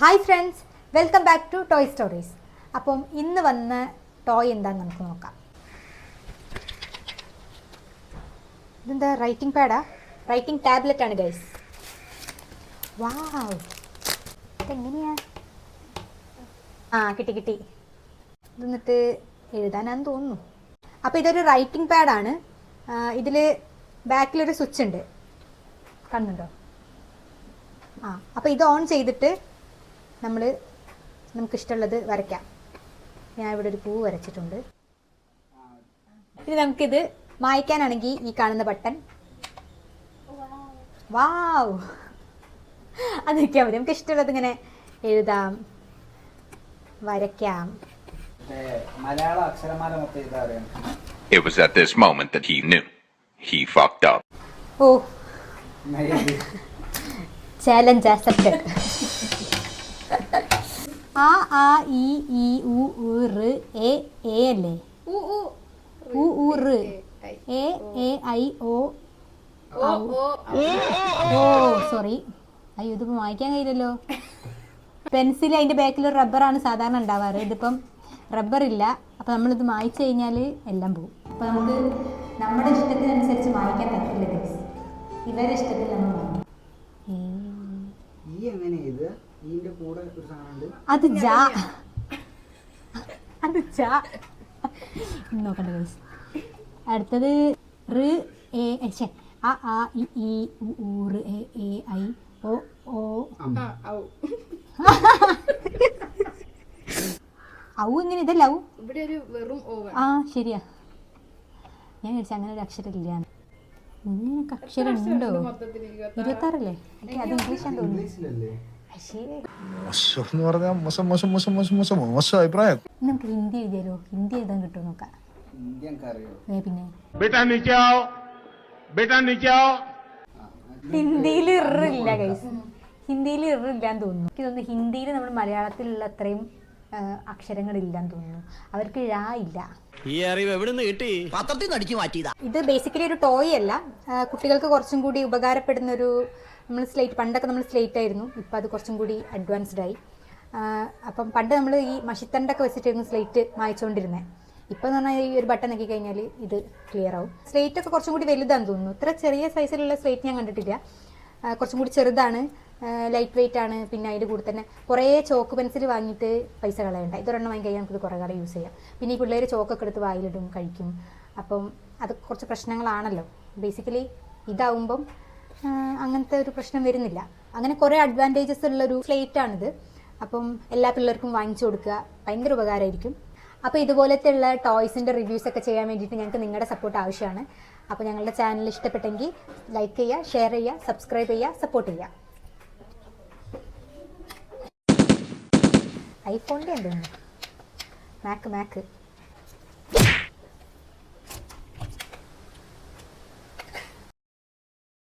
Hi friends welcome back to toy stories അപ്പം ഇന്ന് വന്ന ടോയ് എന്താന്ന് നമുക്ക് നോക്കാം. ഇതെന്താ റൈറ്റിംഗ് പാഡാ റൈറ്റിംഗ് ടാബ്ലറ്റ് ആണ് ഗൈസ് വാവ് ഇതെങ്ങനെയാ? ആ കിട്ടി കിട്ടി. ഇതെന്നിട്ട് എഴുതാനാന്ന് തോന്നുന്നു. അപ്പോൾ ഇതൊരു റൈറ്റിംഗ് പാഡാണ് ഇതിൽ ബാക്കിലൊരു സ്വിച്ച് ഉണ്ട്. കണ്ണുണ്ടോ ആ അപ്പോൾ ഇത് ഓൺ ചെയ്തിട്ട് നമ്മൾ നമുക്കിഷ്ടമുള്ളത് വരയ്ക്കാം. ഞാൻ ഇവിടെ ഒരു പൂ വരച്ചിട്ടുണ്ട്. ഇനി നമുക്കിത് മായ്ക്കാനാണെങ്കിൽ ഈ കാണുന്ന ബട്ടൺ. വാവ്. അത് നിൽക്കാൻ മതി. നമുക്ക് ഇഷ്ടമുള്ളത് ഇങ്ങനെ എഴുതാം. വരയ്ക്കാം. മലയാള അക്ഷരമാല It was at this moment that he knew. He fucked up. ഓ. Challenge ചാലഞ്ച് ആക്സെപ്റ്റഡ് ആ ആ ഇ ഈ ഉ ഉ റ് എ എ അല്ലേ? ഉ ഉ റ് എ എ ഐ ഒ ഔ. ഓ സോറി. അയ്യോ ഇതിപ്പോ വായിക്കാൻ കഴിയില്ലല്ലോ. പെൻസിൽ അതിന്റെ ബാക്കിൽ ഒരു റബ്ബറാണ് സാധാരണ ഉണ്ടാവാറ്. ഇതിപ്പം റബ്ബർ ഇല്ല അപ്പൊ നമ്മളിത് മായിച്ചു കഴിഞ്ഞാൽ എല്ലാം പോകും അപ്പൊ നമുക്ക് നമ്മുടെ ഇഷ്ടത്തിനനുസരിച്ച് മായ്ക്കാൻ പറ്റില്ല. ഇവരുടെ ഇഷ്ടത്തിൽ നമ്മൾ മായ്ക്കും. അത് ജാ അത് ജാ നോക്കണ്ട ഗൈസ് അടുത്തത് റ് എ എ, അ ആ ഇ ഇ ഉ റ് എ എ ഐ ഒ ഓ ഔ. ഇങ്ങനെ ഇതല്ല ഔ? ഇവിടെ ഒരു വെറും ഓവൻ ആ ശരിയാ. ഞാൻ വിചാരിച്ചു അങ്ങനെ ഒരു അക്ഷരം ഇല്ല. ഇങ്ങനെയൊക്കെ അക്ഷരം ഉണ്ടോ മൊത്തത്തിൽ? ഇരുപത്താറല്ലേ? അത് ഇംഗ്ലീഷാന്ന് തോന്നുന്നു. മോശം എന്ന് പറഞ്ഞാൽ മോശം മോശം മോശം മോശം മോശം മോശം അഭിപ്രായം ഇന്ന് നമുക്ക് ഹിന്ദി എഴുതിയാലോ ഹിന്ദി എഴുതാൻ കിട്ടുമോ നോക്കാം ഇന്ത്യൻ അറിയോ ഏ പിന്നെ बेटा नीचे आओ बेटा नीचे आओ ഹിന്ദിയിൽ ഇറില്ല ഗൈസ് ഹിന്ദിയിൽ ഇറില്ലാന്ന് തോന്നുന്നു എനിക്ക് തോന്നുന്നു ഹിന്ദിയിൽ നമ്മൾ മലയാളത്തിലുള്ള അത്രയും ആ, അക്ഷരങ്ങളില്ലാന്ന് തോന്നുന്നു. അവർക്ക് ഴ ഇല്ല. ഈ അറിവ് എവിടുന്ന് കിട്ടി? പത്രത്തിൽ നിന്ന് അടിച്ചു മാറ്റിയതാ. ഇത് ബേസിക്കലി ഒരു ടോയ് അല്ല. കുട്ടികൾക്ക് കുറച്ചും കൂടി ഉപകാരപ്പെടുന്ന ഒരു നമ്മൾ സ്ലേറ്റ് പണ്ടൊക്കെ നമ്മൾ സ്ലേറ്റ് ആയിരുന്നു. ഇപ്പം അത് കുറച്ചും കൂടി അഡ്വാൻസ്ഡ് ആയി. അപ്പം പണ്ട് നമ്മൾ ഈ മഷിത്തണ്ടൊക്കെ വെച്ചിട്ടായിരുന്നു സ്ലേറ്റ് മായച്ചുകൊണ്ടിരുന്നത് ഇപ്പം എന്ന് പറഞ്ഞാൽ ഈ ഒരു ബട്ടൺ നോക്കി കഴിഞ്ഞാൽ ഇത് ക്ലിയർ ആവും. സ്ലേറ്റ് ഒക്കെ കുറച്ചും കൂടി വലുതാന്ന് തോന്നുന്നു. ഇത്ര ചെറിയ സൈസിലുള്ള സ്ലേറ്റ് ഞാൻ കണ്ടിട്ടില്ല. കുറച്ചും കൂടി ചെറുതാണ്. ലൈറ്റ് വെയിറ്റ് ആണ്. പിന്നെ അതിന്റെ കൂടെ തന്നെ കുറേ ചോക്ക് പെൻസിൽ വാങ്ങിയിട്ട് പൈസ കളയണ്ട. ഇതൊരെണ്ണം വാങ്ങി കഴിഞ്ഞാൽ നമുക്ക് കുറേ കാലം യൂസ് ചെയ്യാം. പിന്നെ ഈ പിള്ളേർ ചോക്കൊക്കെ എടുത്ത് വായിലിടും കഴിക്കും. അപ്പം അത് കുറച്ച് പ്രശ്നങ്ങളാണല്ലോ. ബേസിക്കലി ഇതാവുമ്പം അങ്ങനത്തെ ഒരു പ്രശ്നം വരുന്നില്ല. അങ്ങനെ കുറേ അഡ്വാന്റേജസ് ഉള്ളൊരു സ്ലേറ്റ് ആണിത്. അപ്പം എല്ലാ പിള്ളേർക്കും വാങ്ങിച്ചു കൊടുക്കുക ഭയങ്കര ഉപകാരമായിരിക്കും. അപ്പോൾ ഇതുപോലത്തെ ഉള്ള ടോയ്സിന്റെ റിവ്യൂസ് ഒക്കെ ചെയ്യാൻ വേണ്ടിയിട്ട് ഞങ്ങൾക്ക് നിങ്ങളുടെ സപ്പോർട്ട് ആവശ്യമാണ്. അപ്പോൾ ഞങ്ങളുടെ ചാനൽ ഇഷ്ടപ്പെട്ടെങ്കിൽ ലൈക്ക് ചെയ്യുക ഷെയർ ചെയ്യുക സബ്സ്ക്രൈബ് ചെയ്യുക സപ്പോർട്ട് ചെയ്യുക. ഐഫോണിന്റെ ഉണ്ടോ മാക്ക് മാക്ക്